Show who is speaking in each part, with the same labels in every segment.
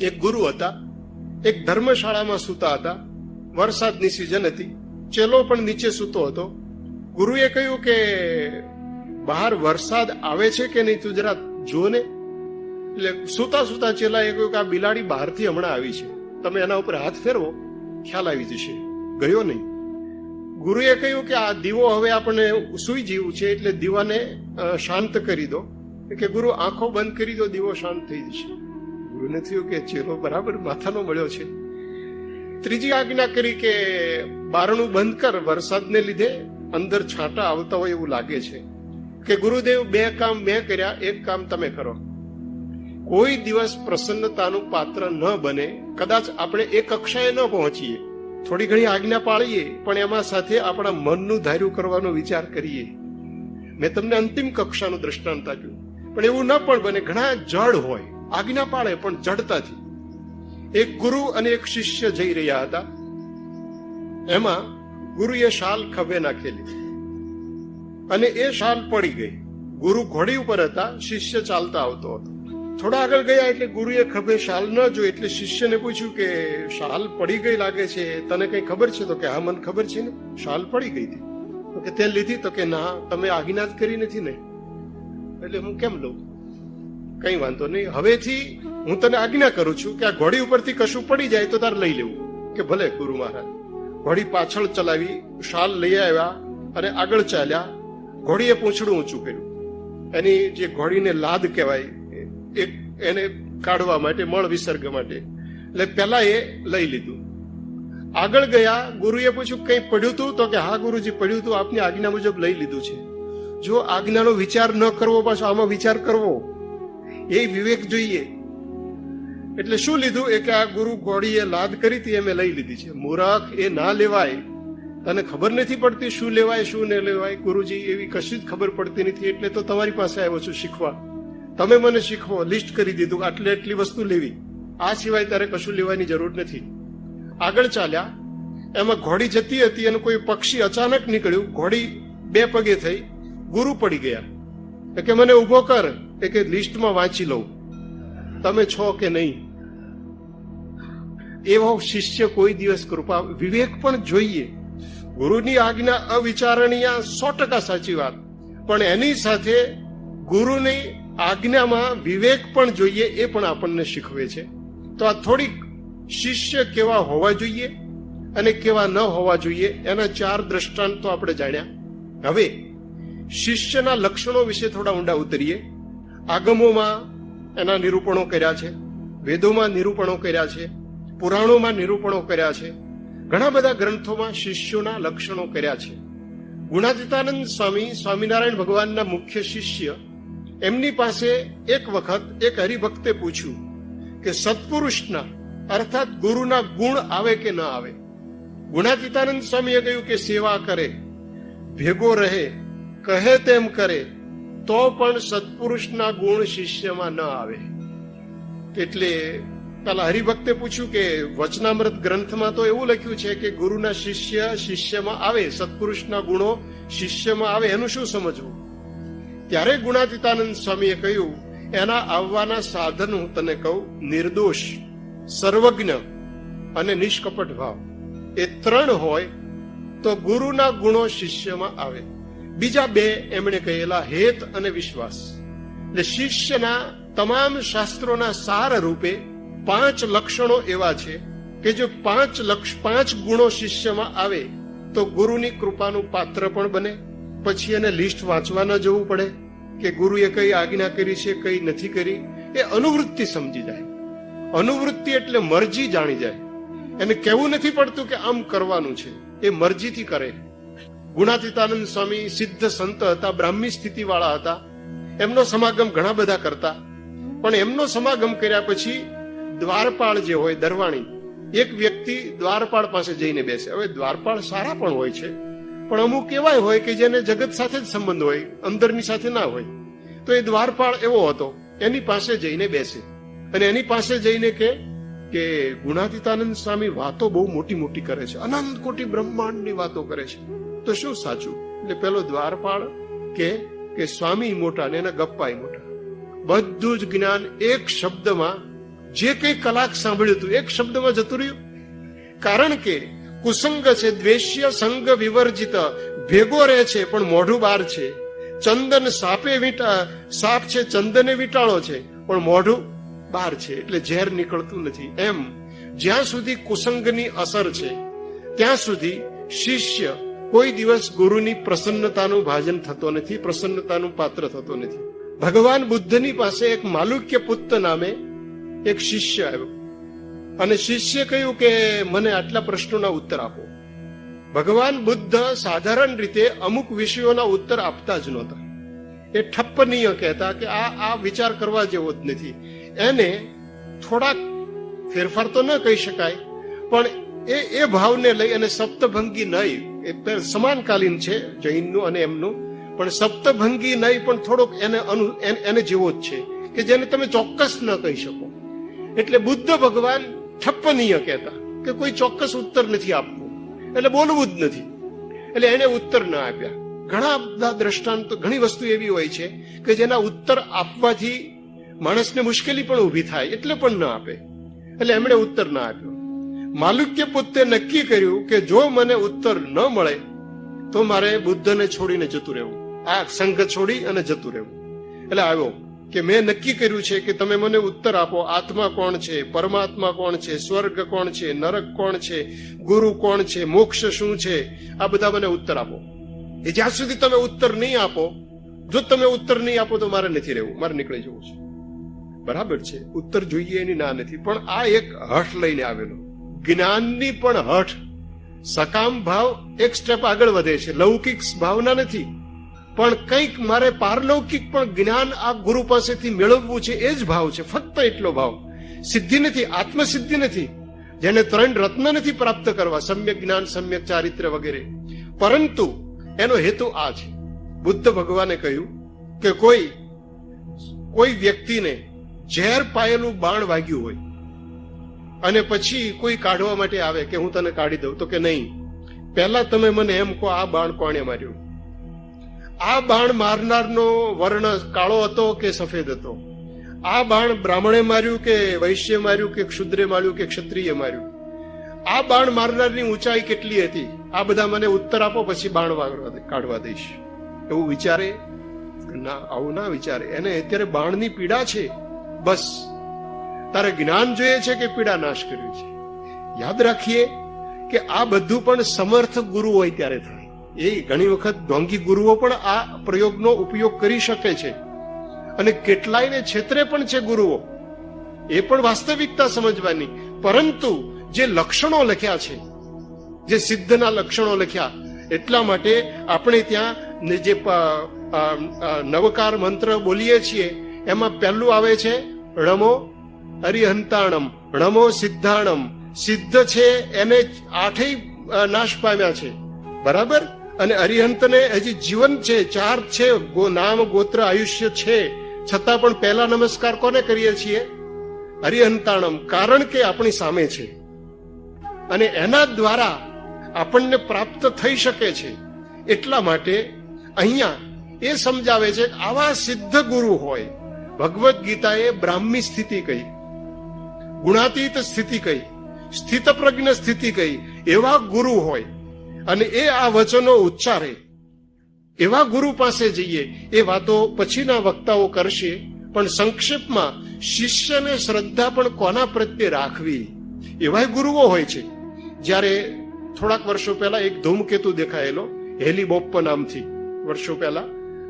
Speaker 1: એક ગુરુ હતા, એક ધર્મશાળામાં સૂતા હતા, વરસાદની સિઝન હતી, ચેલો પણ નીચે સૂતો હતો. ગુરુએ કહ્યું કે, બહાર વરસાદ આવે છે કે નહીં તું જરા જો ને? એટલે સૂતા સૂતા ચેલાએ કહ્યું કે, આ બિલાડી બહારથી હમણાં આવી છે. તમે એના ઉપર હાથ ફેરવો, ખ્યાલ આવી જશે. ગયો નહીં. ગુરુએ કહ્યું કે, આ દીવો હવે આપણને સુઈ જેવું છે, એટલે દીવાને શાંત કરી દો. કે ગુરુ, આંખો બંધ કરી દો, દીવો શાંત થઈ જશે. ગુરુને થયું કે ચેલો બરાબર માથાનો મળ્યો છે. ત્રીજી આજ્ઞા કરી કે બારણું બંધ કર, વરસાદને લીધે અંદર છાંટા આવતા હોય એવું લાગે છે. કે ગુરુદેવ બે કામ મેં કર્યા, એક કામ તમે કરો. કોઈ દિવસ પ્રસન્નતાનું પાત્ર ન બને, કદાચ આપણે એ કક્ષાએ ન પહોંચીએ. થોડી ઘણી આજ્ઞા પાળીએ, પણ એમાં સાથે આપણા મનનું ધાર્યું કરવાનો વિચાર કરીએ. મેં તમને અંતિમ કક્ષાનું દ્રષ્ટાંત આપ્યું. પણ એવું ન પણ બને, ઘણા જડ હોય. આજ્ઞા પાળે પણ જડતાથી એક ગુરુ અને એક શિષ્ય જઈ રહ્યા હતા. એમાં ગુરુએ શાલ ખભે નાખેલી અને એ શાલ પડી ગઈ. ગુરુ ઘોડી ઉપર હતા, શિષ્ય ચાલતા આવતો હતો. થોડા આગળ ગયા એટલે ગુરુએ ખભે શાલ ન જોઈ, એટલે શિષ્યને પૂછ્યું કે, શાલ પડી ગઈ લાગે છે, તને કઈ ખબર છે? તો કે, હા, મને ખબર છે ને, શાલ પડી ગઈ હતી. કે, તે લીધી? તો કે, ના, તમે આજ્ઞા જ કરી નથી ને. એટલે હું કેમ લઉં? કઈ વાંધો નહીં. હવેથી હું તને આજ્ઞા કરું છું કે આ ઘોડી ઉપરથી કશું પડી જાય તો તારે લઈ લેવું. કે ભલે, ગુરુ મહારાજ. ઘોડી પાછળ ચલાવી શાલ લઈ આવ્યા અને આગળ ચાલ્યા. ઘોડીએ પૂંછડું ઊંચું કર્યું. એની જે ઘોડીને લાદ કહેવાય એક એને કાઢવા માટે, મળ વિસર્ગ માટે. એટલે પેલા એ લઈ લીધું. આગળ ગયા, ગુરુએ પૂછ્યું, કઈ પડ્યું તું? તો કે, હા, ગુરુજી, પડ્યું હતું આપની આજ્ઞા મુજબ લઈ લીધું છે. જો આજ્ઞાનો વિચાર ન કરવો, પાછો આમાં વિચાર કરવો. એ વિવેક જોઈએ. એટલે શું લીધું? એ કે આ ગુરુ ઘોડીએ લાદ કરી હતી એ મેં લઈ લીધી છે. મૂરખ એ ના લેવાય. તને ખબર નથી પડતી શું લેવાય, શું ન લેવાય? ગુરુજી, એવી કશી જ ખબર પડતી નથી. એટલે તો તમારી પાસે આવ્યો છું શીખવા. તમે મને શીખવો, લિસ્ટ કરી દીધું, આટલી આટલી વસ્તુ લેવી. આ સિવાય તારે કશું લેવાની જરૂર નથી. આગળ ચાલ્યા. એમાં ઘોડી જતી હતી અને કોઈ પક્ષી અચાનક નીકળ્યું. ઘોડી બે પગે થઈ. ગુરુ પડી ગયા. કે, મને ઊભો કર. એ કે લિસ્ટમાં વાંચી લઉં. તમે છો કે નહીં? એવો શિષ્ય કોઈ દિવસ કૃપા, વિવેક પણ જોઈએ. ગુરુની આજ્ઞા અવિચારણીય, સો ટકા સાચી વાત. પણ એની સાથે ગુરુની આજ્ઞામાં વિવેક પણ જોઈએ એ પણ આપણને શીખવે છે. તો આ થોડીક શિષ્ય કેવા હોવા જોઈએ અને કેવા ન હોવા જોઈએ, એના ચાર દ્રષ્ટાંતો આપણે જાણ્યા. હવે, શિષ્યના લક્ષણો વિશે થોડા ઊંડા ઉતરીએ. આગમોમાં એના નિરૂપણો કર્યા છે, વેદોમાં નિરૂપણો કર્યા છે, પુરાણોમાં નિરૂપણો કર્યા છે, ઘણા બધા ગ્રંથોમાં શિષ્યોના લક્ષણો કર્યા છે. ગુણાતીતાનંદ સ્વામી, સ્વામિનારાયણ ભગવાનના મુખ્ય શિષ્ય, એમની પાસે એક વખત એક હરિભક્તે પૂછ્યું કે, સત્પુરુષના, અર્થાત ગુરુના ગુણ આવે કે ન આવે? ગુણાતીતાનંદ સ્વામીએ કહ્યું કે, સેવા કરે, ભેગો રહે, કહે તેમ કરે તો પણ સત્પુરુષના ગુણ શિષ્યમાં ન આવે. એટલે પેલા હરિભક્તે પૂછ્યું કે વચનામૃત ગ્રંથમાં તો એવું લખ્યું છે કે ગુરુના શિષ્ય શિષ્યમાં આવે, સત્પુરુષના ગુણો શિષ્યમાં આવે, એનું શું સમજવું? ત્યારે ગુણાતીતાનંદ સ્વામીએ કહ્યું, એના આવવાના સાધન હું તને કહું, નિર્દોષ, સર્વજ્ઞ અને નિષ્કપટ ભાવ. એ ત્રણ હોય તો ગુરુના ગુણો શિષ્યમાં આવે. બીજા બે એમણે કહેલા હેત અને વિશ્વાસ. એટલે શિષ્યના તમામ શાસ્ત્રોના સાર રૂપે પાંચ લક્ષણો એવા છે કે જો પાંચ લક્ષ, પાંચ ગુણો શિષ્યમાં આવે, તો ગુરુની કૃપાનું પાત્ર પણ બને. પછી એને લિસ્ટ વાંચવા ન જવું પડે કે ગુરુએ કઈ આજ્ઞા કરી છે, કઈ નથી કરી. એ અનુવૃત્તિ સમજી જાય. અનુવૃત્તિ એટલે મરજી જાણી જાય. એને કહેવું નથી પડતું કે આમ કરવાનું છે. એ મરજીથી કરે. ગુણાતીતાનંદ સ્વામી સિદ્ધ સંત હતા, બ્રાહ્મી સ્થિતિ વાળા હતા. એમનો સમાગમ ઘણા બધા કરતા. પણ એમનો સમાગમ કર્યા પછી દ્વારપાળ જે હોય, દરવાણી, એક વ્યક્તિ દ્વારપાળ પાસે જઈને બેસે. હવે દ્વારપાળ સારા પણ હોય છે. પણ અમુક એવાય હોય કે જેને જગત સાથે જ સંબંધ હોય, અંદરની સાથે ના હોય. તો એ દ્વારપાળ એવો હતો. એની પાસે જઈને બેસે. અને એની પાસે જઈને કે કે ગુણાતીતાનંદ સ્વામી વાતો બહુ મોટી મોટી કરે છે. અનંત કોટી બ્રહ્માંડની વાતો કરે છે. તો શું સાચું? એટલે પેલો દ્વારપાળ કે કે સ્વામી મોટા ને એના ગપ્પાય મોટા. બધું જ જ્ઞાન એક શબ્દમાં જે કંઈ કલાક સાંભળ્યું હતું, એક શબ્દમાં જતું રહ્યું. કારણ કે કુસંગ છે, દ્વેષ્ય સંગ વિવર્જિત, ભેગો રહે છે, પણ મોઢું બહાર છે. ચંદન સાપે વીટા, સાપ છે, ચંદને વીટાળો છે, પણ મોઢું બહાર છે, એટલે ઝેર નીકળતું નથી. એમ, જ્યાં સુધી કુસંગની અસર છે, ત્યાં સુધી શિષ્ય કોઈ દિવસ ગુરુની પ્રસન્નતાનું ભાજન થતો નથી, પ્રસન્નતાનું પાત્ર થતો નથી. ભગવાન બુદ્ધની પાસે એક માલુક્ય પુત્ત નામે એક શિષ્ય આવ્યો. અને શિષ્ય કહ્યું કે, મને આટલા પ્રશ્નોના ઉત્તર આપો. ભગવાન બુદ્ધ સાધારણ રીતે અમુક વિષયોના ઉત્તર આપતા જ નહોતા. એ ઠપ્પનીય કહેતા કે, આ આ વિચાર કરવા જેવો જ નથી. એને થોડાક ફેરફાર તો ન કહી શકાય, પણ એ એ ભાવને લઈ અને સપ્તભંગી નહીં. એ સમાનકાલીન છે, જૈનનું અને એમનું. પણ સપ્તભંગી નહીં, પણ થોડોક એને અનુ એને જેવો જ છે, કે જેને તમે ચોક્કસ ન કહી શકો. એટલે બુદ્ધ ભગવાન ઠપ્પનીય કહેતા, કે કોઈ ચોક્કસ ઉત્તર નથી આપવું. એટલે બોલવું જ નથી. એટલે એને ઉત્તર ન આપ્યા. ઘણા બધા દ્રષ્ટાંતો, ઘણી વસ્તુ એવી હોય છે, કે જેના ઉત્તર આપવાથી માણસને મુશ્કેલી પણ ઊભી થાય, એટલે પણ ન આપે. એટલે એમણે ઉત્તર ન આપ્યો. માલુક્ય પુત્રે નક્કી કર્યું કે જો મને ઉત્તર ન મળે, તો મારે બુદ્ધને છોડીને જતું રહેવું. આ સંઘ છોડી અને જતું રહેવું. એટલે આવ્યો કે મેં નક્કી કર્યું છે કે તમે મને ઉત્તર આપો. આત્મા કોણ છે? પરમાત્મા કોણ છે? સ્વર્ગ કોણ છે? નરક કોણ છે? ગુરુ કોણ છે? મોક્ષ શું છે? આ બધા મને ઉત્તર આપો. એ જ્યાં સુધી તમે ઉત્તર નહીં આપો, જો તમે ઉત્તર નહીં આપો, તો મારે નથી રહેવું. મારે નીકળી જવું છે. બરાબર છે. ઉત્તર જોઈએ એની ના નથી. પણ આ એક હઠ લઈને આવેલો. જ્ઞાનની પણ હઠ. સકામ ભાવ એક સ્ટેપ આગળ વધે છે. લૌકિક ભાવના નથી. પણ કંઈક મારે પારલૌકિક પણ જ્ઞાન આ ગુરુ પાસેથી મેળવવું છે. એ જ ભાવ છે. ફક્ત એટલો ભાવ. સિદ્ધિ નથી, આત્મસિદ્ધિ નથી. જેને ત્રણ રત્ન નથી પ્રાપ્ત કરવા, સમ્યક જ્ઞાન, સમ્યક ચારિત્ર વગેરે. પરંતુ એનો હેતુ આ છે. બુદ્ધ ભગવાને કહ્યું કે કોઈ કોઈ વ્યક્તિને ઝેર પાયેલું બાણ વાગ્યું હોય અને પછી કોઈ કાઢવા માટે આવે કે હું તને કાઢી દઉં તો કે નહીં. પહેલા તમે મને એમ કહો, આ બાણ કોણે માર્યું? આ બાણ મારનારનો વર્ણ કાળો હતો કે સફેદ હતો? આ બાણ બ્રાહ્મણે માર્યું કે વૈશ્ય માર્યું કે ક્ષુદ્રે માર્યું કે ક્ષત્રિય માર્યું? આ બાણ મારનારની ઊંચાઈ કેટલી હતી? આ બધા મને ઉત્તર આપો, પછી બાણ કાઢવા દઈશ. એવું વિચારે? ના, આવું ના વિચારે. એને અત્યારે બાણની પીડા છે. બસ. તારે જ્ઞાન જોઈએ છે કે પીડા નાશ કર્યું છે? યાદ રાખીએ કે આ બધું પણ સમર્થ ગુરુ હોય ત્યારે થાય. એ ઘણી વખત ઢોંગી ગુરુઓ પણ આ પ્રયોગનો ઉપયોગ કરી શકે છે. અને કેટલાયને છેતરે પણ છે ગુરુઓ. એ પણ વાસ્તવિકતા સમજવાની. પરંતુ જે લક્ષણો લખ્યા છે, જે સિદ્ધના લક્ષણો લખ્યા, એટલા માટે આપણે ત્યાં જે નવકાર મંત્ર બોલીએ છીએ, એમાં પહેલું આવે છે રમો અરિહંતાણમ રમો સિદ્ધાણમ. સિદ્ધ છે એને આઠેય નાશ પામ્યા છે. બરાબર? અને અરિહંતને હજી જીવન છે, ચાર છે નામ, ગોત્ર, આયુષ્ય છે. છતાં પણ પહેલા નમસ્કાર કોને કરીએ છીએ? હરિહંતાણમ, કારણ કે આપણી સામે છે. અને એના દ્વારા આપણને પ્રાપ્ત થઈ શકે છે. એટલા માટે અહીંયા એ સમજાવે છે આવા સિદ્ધ ગુરુ હોય. ભગવદ્ ગીતાએ બ્રાહ્મી સ્થિતિ કહી. ગુણાતીત સ્થિતિ કહી સ્થિત પ્રજ્ઞ સ્થિતિ કહી એવા ગુરુ હોય. અને એ આ વચનો ઉચ્ચારે. એવા ગુરુ પાસે જઈએ, એ વાતો પછીના વક્તાઓ કરશે, પણ સંક્ષેપમાં શિષ્યને શ્રદ્ધા પણ કોના પ્રત્યે રાખવી? એવાય ગુરુઓ હોય છે. જ્યારે થોડાક વર્ષો પહેલા એક ધૂમકેતુ દેખાયેલો હેલી નામથી, વર્ષો પહેલા.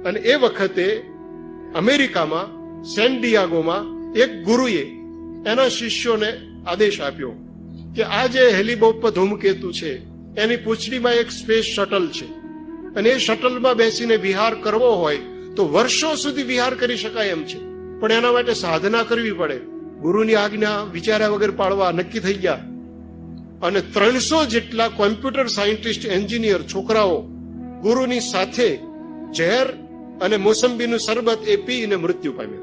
Speaker 1: અને એ વખતે અમેરિકામાં, સેન ડિયાગોમાં એક ગુરુએ એના શિષ્યોને આદેશ આપ્યો કે આ જે હેલિબોપ ધૂમકેતુ છે, એની પૂંછડીમાં એક સ્પેસ શટલ છે. અને એ શટલમાં બેસીને વિહાર કરવો હોય તો વર્ષો સુધી વિહાર કરી શકાય એમ છે. પણ એના માટે સાધના કરવી પડે. ગુરુની આજ્ઞા વિચાર્યા વગર પાડવા નક્કી થઈ ગયા. અને ત્રણસો જેટલા કોમ્પ્યુટર સાયન્ટિસ્ટ, એન્જિનિયર, છોકરાઓ ગુરુની સાથે ઝેર અને મોસંબીનું શરબત એ પીને મૃત્યુ પામ્યા.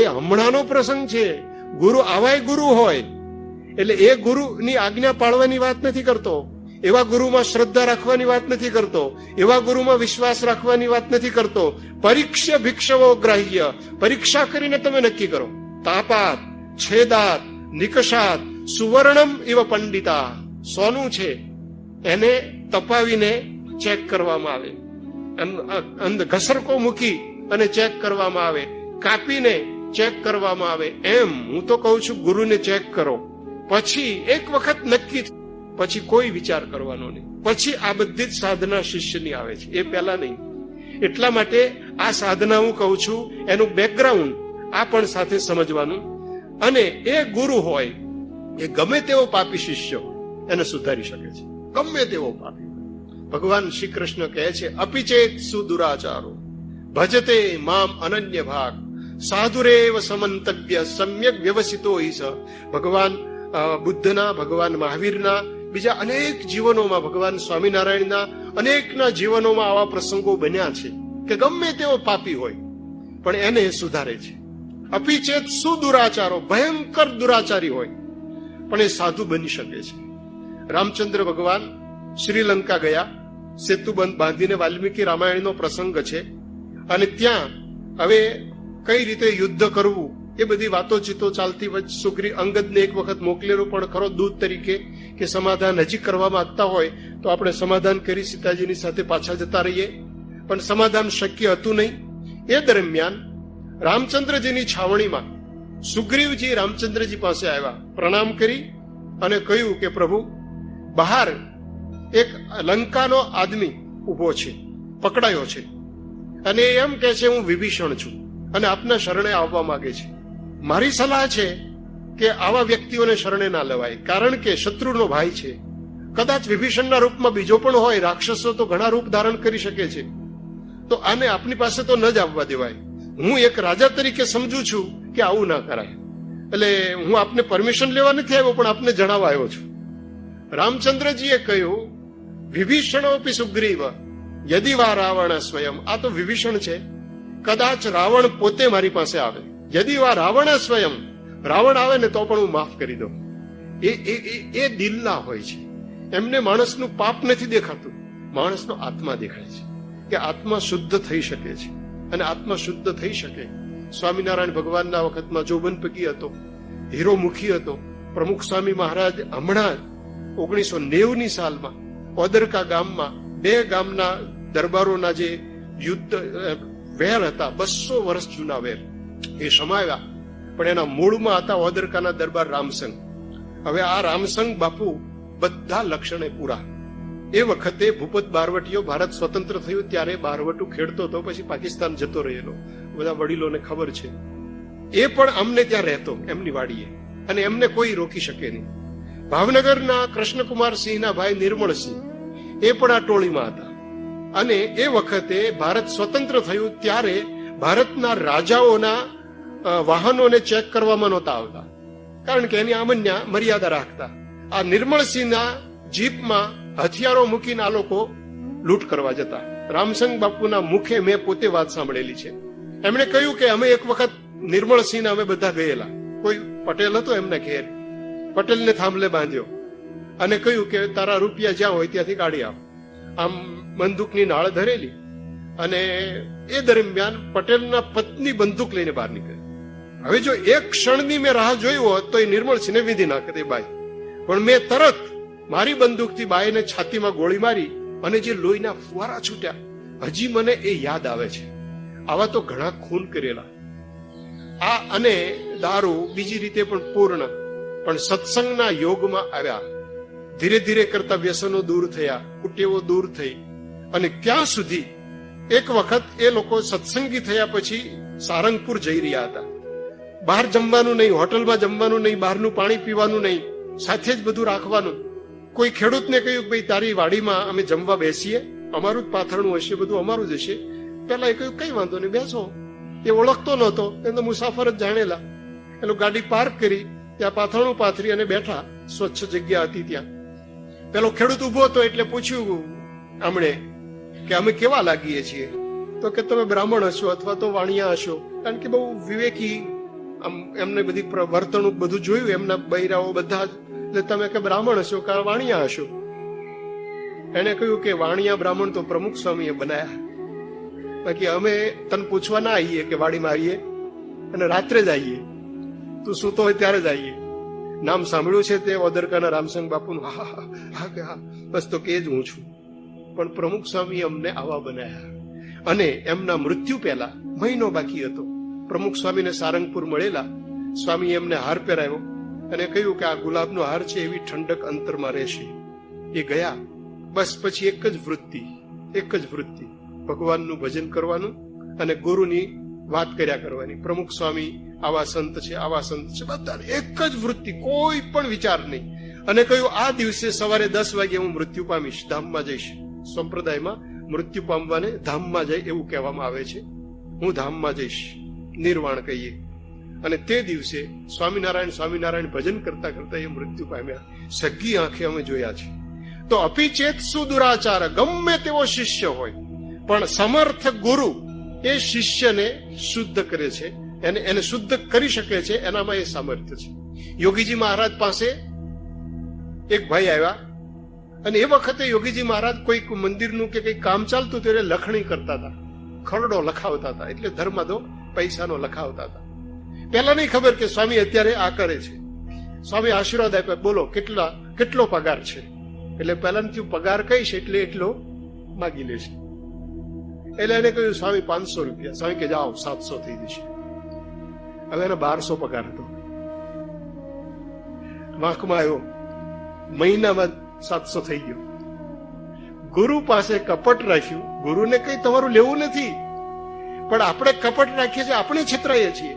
Speaker 1: એ હમણાંનો પ્રસંગ છે. ગુરુ આવાય ગુરુ હોય, એટલે એ ગુરુની આજ્ઞા પાળવાની વાત નથી કરતો. એવા ગુરુમાં શ્રદ્ધા રાખવાની વાત નથી કરતો. એવા ગુરુમાં વિશ્વાસ રાખવાની વાત નથી કરતો. પરીક્ષ્ય ભિક્ષવો ગ્રાહ્ય. પરીક્ષા કરીને તમે નક્કી કરો. તાપાત, છેદાત, નિકષાત, સુવર્ણમ ઇવ પંડિતા. સોનું છે. એને તપાવીને ચેક કરવામાં આવે. અંધ ઘસરકો મૂકી અને ચેક કરવામાં આવે. કાપીને ચેક કરવામાં આવે. એમ, હું તો કહું છું, ગુરુને ચેક કરો. પછી એક વખત નક્કી પછી કોઈ વિચાર કરવાનો નહીં. પછી આ બધી જ સાધના શિષ્યની આવે છે. એ પહેલા નહીં. એટલા માટે આ સાધના હું કહું છું, એનું બેકગ્રાઉન્ડ આ પણ સાથે સમજવાનું. અને એ ગુરુ હોય, એ ગમે તેવો પાપી શિષ્ય એને સુધારી શકે છે. ગમે તેવો પાપી ભગવાન શ્રી કૃષ્ણ કહે છે અપિચેત સુદુરાચારો ભજતે મામ અનન્ય ભાગ. સાધુરેવ સમંતવ્ય સમ્યક વ્યવસિતો હિ સ ભગવાન બુદ્ધના ભગવાન મહાવીરના બીજા અનેક જીવનોમાં ભગવાન સ્વામિનારાયણના અનેકના જીવનોમાં આવા પ્રસંગો બન્યા છે કે ગમે તેઓ પાપી હોય, પણ એને સુધારે છે. અપિચેત સુદુરાચારો, ભયંકર દુરાચારી હોય, પણ એ સાધુ બની શકે છે. રામચંદ્ર ભગવાન શ્રીલંકા ગયા, સેતુબંધ બાંધીને વાલ્મીકી રામાયણનો પ્રસંગ છે અને ત્યાં હવે કઈ રીતે યુદ્ધ કરવું? એ બધી વાતો ચીતો ચાલતી વચ્ચે સુગ્રી અંગદને એક વખત મોકલેલો પણ ખરો દૂત તરીકે કે સમાધાન હજી કરવામાં આવતા હોય તો આપણે સમાધાન કરી સીતાજીની સાથે પાછા જતા રહીએ. પણ સમાધાન શક્ય હતું નહીં. એ દરમિયાન રામચંદ્રજીની છાવણીમાં સુગ્રીવજી રામચંદ્રજી પાસે આવ્યા. પ્રણામ કરી અને કહ્યું કે પ્રભુ, બહાર એક લંકાનો આદમી ઊભો છે, પકડાયો છે. અને એમ કે છે, હું વિભીષણ છું. અને આપના શરણે આવવા માંગે છે. મારી સલાહ છે કે આવા વ્યક્તિઓને શરણે ના લેવાય, કારણ કે શત્રુનો ભાઈ છે. કદાચ વિભીષણના રૂપમાં બીજો પણ હોય, રાક્ષસો તો ઘણા રૂપ ધારણ કરી શકે છે. તો આને આપની પાસે તો ન જ આવવા દેવાય. હું એક રાજા તરીકે સમજુ છું કે આવું ના કરાય. એટલે હું આપને પરમિશન લેવા નથી આવ્યો, પણ આપને જણાવવા આવ્યો છું. રામચંદ્રજીએ કહ્યું, વિભીષણોપી સુગ્રીવ, યદિ વા રાવણ સ્વયં. આ તો વિભીષણ છે. કદાચ રાવણ પોતે મારી પાસે આવે. યદિ વા રાવણ સ્વયં, રાવણ આવે ને તો પણ હું માફ કરી દઉં. એ એ, એ- દિલના હોય છે. એમને માણસનું પાપ નથી દેખાતું. માણસનો આત્મા દેખાય છે કે આત્મા શુદ્ધ થઈ શકે છે. અને આત્મા શુદ્ધ થઈ શકે. સ્વામિનારાયણ ભગવાનના વખતમાં જોબનપકી હતો, હીરોમુખી હતો, પ્રમુખ સ્વામી મહારાજ હમણાં ઓગણીસો નેવની સાલમાં ઓદરકા ગામમાં બે ગામના દરબારોના જે યુદ્ધ વેર હતા, બસો વર્ષ જૂના વેર એ સમાવ્યા પણ એના મૂળમાં હતા ઓદરકાના દરબાર રામસંગ. હવે આ રામસંગ બાપુ બધા લક્ષણે પૂરા. એ વખતે ભૂપત બારવટીઓ ભારત સ્વતંત્ર થયું, ત્યારે બારવટું ખેડતો હતો, પછી પાકિસ્તાન જતો રહેલો. બધા વડીલોને ખબર છે. એ પણ અમને ત્યાં રહેતો, એમની વાડીએ. અને એમને કોઈ રોકી શકે નહીં. ભાવનગરના કૃષ્ણકુમાર સિંહના ભાઈ નિર્મળસિંહ, એ પણ આ ટોળીમાં હતા. અને એ વખતે ભારત સ્વતંત્ર થયું ત્યારે ભારતના રાજાઓના વાહનોને ચેક કરવામાં નહોતા આવતા. કારણ કે એની આમન્યા મર્યાદા રાખતા. આ નિર્મળસિંહના જીપમાં હથિયારો મૂકીને આ લોકો લૂંટ કરવા જતા. રામસંગ બાપુના મુખે મેં પોતે વાત સાંભળેલી છે. એમણે કહ્યું કે અમે એક વખત નિર્મળસિંહને અમે બધા ગયેલા. કોઈ પટેલ હતો એમને ઘેર. પટેલને થાંભલે બાંધ્યો. અને કહ્યું કે તારા રૂપિયા જ્યાં હોય ત્યાંથી કાઢી આવ આમ બંદૂકની નાળ ધરેલી અને એ દરમિયાન પટેલના પત્ની બંદૂક લઈને બહાર નીકળી. હવે જો એક ક્ષણની મેં રાહ જોઈ હોત તો એ નિર્મળસિંહને વિધિ નાખે એ બાઈ. પણ મેં તરત મારી બંદૂકથી બાઈને છાતીમાં ગોળી મારી અને જે લોહીના ફુવારા છૂટ્યા, હજી મને એ યાદ આવે છે. આવા તો ઘણા ખૂન કરેલા. આ અને દારૂ બીજી રીતે પણ પૂર્ણ, પણ સત્સંગના યોગમાં આવ્યા. ધીરે ધીરે કરતા વ્યસનો દૂર થયા, કુટેવો દૂર થઈ. અને ક્યાં સુધી? એક વખત એ લોકો સત્સંગી થયા પછી સારંગપુર જઈ રહ્યા હતા. બહાર જમવાનું નહીં, હોટલમાં જમવાનું નહીં, બહારનું પાણી પીવાનું નહીં, સાથે જ બધું રાખવાનું. કોઈ ખેડૂતને કહ્યું ભાઈ, તારી વાડીમાં અમે જમવા બેસીએ, અમારું જ પાથરણું હશે, બધું અમારું જ હશે. પેલા એ કહ્યું, કઈ વાંધો નહીં, બેસો. એ ઓળખતો નહોતો એ તો મુસાફર જ જાણેલા. એનું ગાડી પાર્ક કરી, ત્યાં પાથરણું પાથરી અને બેઠા, સ્વચ્છ જગ્યા હતી ત્યાં. પેલો ખેડૂત ઊભો હતો એટલે પૂછ્યું આમણે કે અમે કેવા લાગીએ છીએ? તો કે તમે બ્રાહ્મણ હશો અથવા તો વાણિયા હશો. કારણ કે બહુ વિવેકી, આમ એમને બધી વર્તણૂક બધું જોયું, એમના બૈરાઓ બધા એટલે તમે કે બ્રાહ્મણ હશો કે વાણિયા હશો? એને કહ્યું કે વાણિયા બ્રાહ્મણ તો પ્રમુખ સ્વામીએ બનાયા. બાકી અમે તને પૂછવા ના આવીએ કે વાડીમાં આવીએ અને રાત્રે જ આવીએ. તું સૂતો હોય ત્યારે જ આવીએ. નામ સાંભળ્યું છે તે ઓદરકાના રામસંગ બાપુનું? હા હા કે હા. બસ તો કે જ હું છું. પણ પ્રમુખ સ્વામી અમને આવા બનાયા. અને એમના મૃત્યુ પહેલા મહિનો બાકી હતો. પ્રમુખ સ્વામીને સારંગપુર મળેલા, સ્વામી એમને હાર પહેરાવ્યો અને કહ્યું કે આ ગુલાબનો હાર છે એવી ઠંડક અંતરમાં રહેશે. એ ગયા. બસ પછી એક જ વૃત્તિ, એક જ વૃત્તિ. ભગવાનનું ભજન કરવાનું અને ગુરુની વાત કર્યા કરવાની. પ્રમુખ સ્વામી આવા સંત છે, આવા સંત છે બધા એક જ વૃત્તિ, કોઈ પણ વિચાર નહીં. અને કહ્યું, આ દિવસે સવારે દસ વાગે હું મૃત્યુ પામીશ, ધામમાં જઈશ. સંપ્રદાયમાં મૃત્યુ પામવાને ધામમાં જાય એવું કહેવામાં આવે છે. હું ધામમાં જઈશ, નિર્વાણ કહીએ. અને તે દિવસે સ્વામિનારાયણ સ્વામિનારાયણ ભજન કરતા કરતા એ મૃત્યુ પામ્યા. સગી આંખે અમે જોયા છે. તો અપિચેત સુદુરાચાર, ગમે તેવો શિષ્ય હોય, પણ સમર્થ ગુરુ એ શિષ્યને શુદ્ધ કરે છે. એને એને શુદ્ધ કરી શકે છે, એનામાં એ સામર્થ્ય છે. યોગીજી મહારાજ પાસે એક ભાઈ આવ્યા અને એ વખતે યોગીજી મહારાજ કોઈક મંદિરનું કે કંઈક કામ ચાલતું ત્યારે લખણી કરતા હતા. ખરડો લખાવતા હતા, એટલે ધર્મદો પૈસાનો લખાવતા હતા. પહેલા નહીં ખબર કે સ્વામી અત્યારે આ કરે છે. સ્વામી આશીર્વાદ આપ્યા, બોલો, કેટલા, કેટલો પગાર છે? એટલે પહેલાથી પગાર કહીશ એટલે એટલો માગી લેશે એટલે એને કહ્યું, સ્વામી, પાંચસો રૂપિયા. સ્વામી કે, જાઓ, સાતસો થઈ જશે. હવે એને બારસો પગાર હતો વાંકમાં આવ્યો મહિનામાં સાતસો થઈ ગયો ગુરુ પાસે કપટ રાખ્યું ગુરુને કઈ તમારું લેવું નથી પણ આપણે કપટ રાખીએ છીએ, આપણે છેતરાઈએ છીએ।